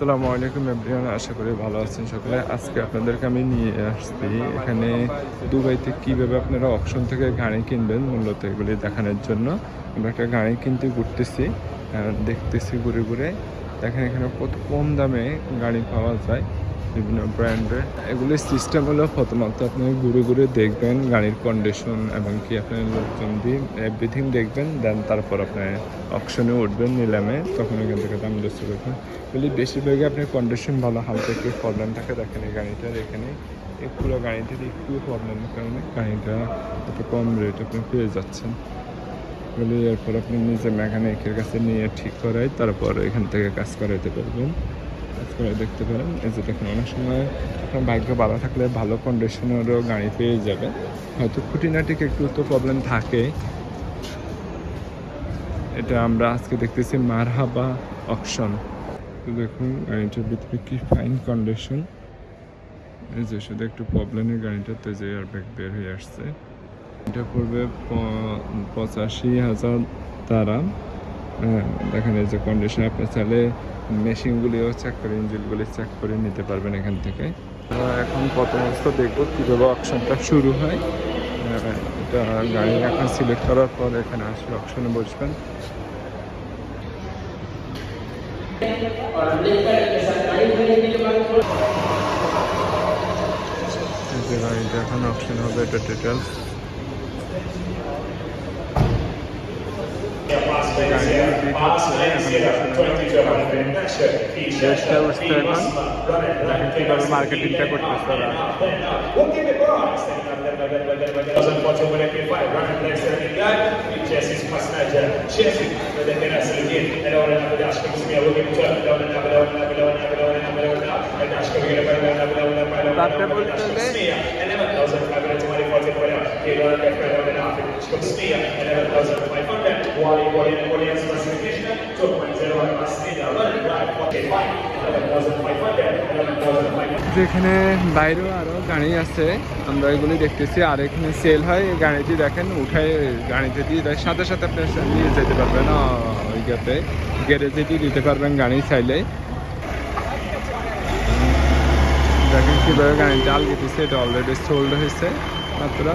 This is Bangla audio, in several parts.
আসসালামু আলাইকুম এভরিওয়ান, আশা করি ভালো আছেন সকলে। আজকে আপনাদেরকে আমি নিয়ে আসছি। এখানে দুবাইতে কীভাবে আপনারা অপশন থেকে গাড়ি কিনবেন মূলত এগুলি দেখানোর জন্য। আমরা একটা গাড়ি কিনতে ঘুরতেছি দেখতেছি ঘুরে ঘুরে। দেখেন এখানে কত কম দামে গাড়ি পাওয়া যায়। বিভিন্ন ব্র্যান্ডের এগুলির সিস্টেম হলো প্রথমত আপনি ঘুরে ঘুরে দেখবেন গাড়ির কন্ডিশন এবং কি আপনার লোকজন দিয়ে এভরিথিং দেখবেন দেন তারপর আপনার অপশনে উঠবেন নিলামে, তখন এখান থেকে দাম দস্ত করবেন বলি বেশিরভাগই আপনার কন্ডিশন ভালো, হালকা একটু প্রবলেম থাকে, দেখেন এই গাড়িটার এখানে এই পুরো গাড়িটির একটু প্রবলেমের কারণে গাড়িটা এত কম রেট আপনি পেয়ে যাচ্ছেন। বলি এরপর আপনি নিজে মেকানিকের কাছে নিয়ে ঠিক করাই তারপর এখান থেকে কাজ করাইতে পারবেন। করে দেখতে পারেন এই যে দেখেন অনেক সময় আপনার ভাগ্য ভালো থাকলে ভালো কন্ডিশনেরও গাড়ি পেয়ে যাবে। হয়তো খুঁটিনাটিক একটু তো প্রবলেম থাকে। এটা আমরা আজকে দেখতেছি মারহাবা অপশন তো দেখুন, গাড়িটার ভিতরে কি ফাইন কন্ডিশন এই যে শুধু একটু প্রবলেমের গাড়িটাতে যে এয়ার ব্যাগ বের হয়ে আসছে। এটা পড়বে পঁচাশি হাজার তারা। দেখেন এই যে কন্ডিশন আপনি চাইলে মেশিনগুলিও চেক করে ইঞ্জিনগুলি চেক করে নিতে পারবেন এখান থেকে। এখন প্রথমত দেখব কীভাবে অপশনটা শুরু হয়। হ্যাঁ, এটা গাড়ি এখন সিলেক্ট করার পর এখানে আসলে অপশনে বসবেন। গাড়িটা এখন অপশন হবে এটা ডিটেলস এখন দেশটা উঠছে এখন দেখেন কীভাবে মার্কেটিংটা করতেছে ওরা তাতে বলতে হলে যেখানে বাইরেও আরও গাড়ি আছে, আমরা এগুলি দেখতেছি। আর এখানে সেল হয় গাড়িটি দেখেন, উঠায় গাড়িতে দিয়ে সাথে সাথে আপনি নিয়ে যেতে পারবেন গ্যারেজে দিয়ে দিতে পারবেন গাড়ি চাইলে। দেখেন কীভাবে গাড়ি আলগে দিচ্ছে এটা অলরেডি সোল্ড হয়েছে, মাত্র।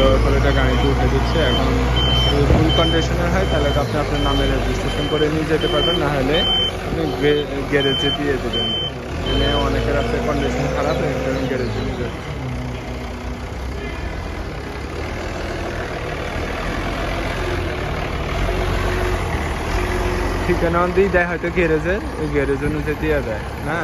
হওয়ার পরে এটা গাড়িটি উঠে দিচ্ছে, এখন যদি ফুল কন্ডিশনের হয়, তাহলে তো আপনি আপনার নামে রেজিস্ট্রেশন করে নিয়ে যেতে পারবেন, না হলে আপনি গ্যারেজে দিয়ে দেবেন। এনে অনেকের আছে কন্ডিশন খারাপ গ্যারেজে নিয়ে যাচ্ছে ঠিকানা দিয়ে দেয় হয়তো গ্যারেজের ওই গ্যারেজ অনুযায়ী দিয়ে দেয়, না?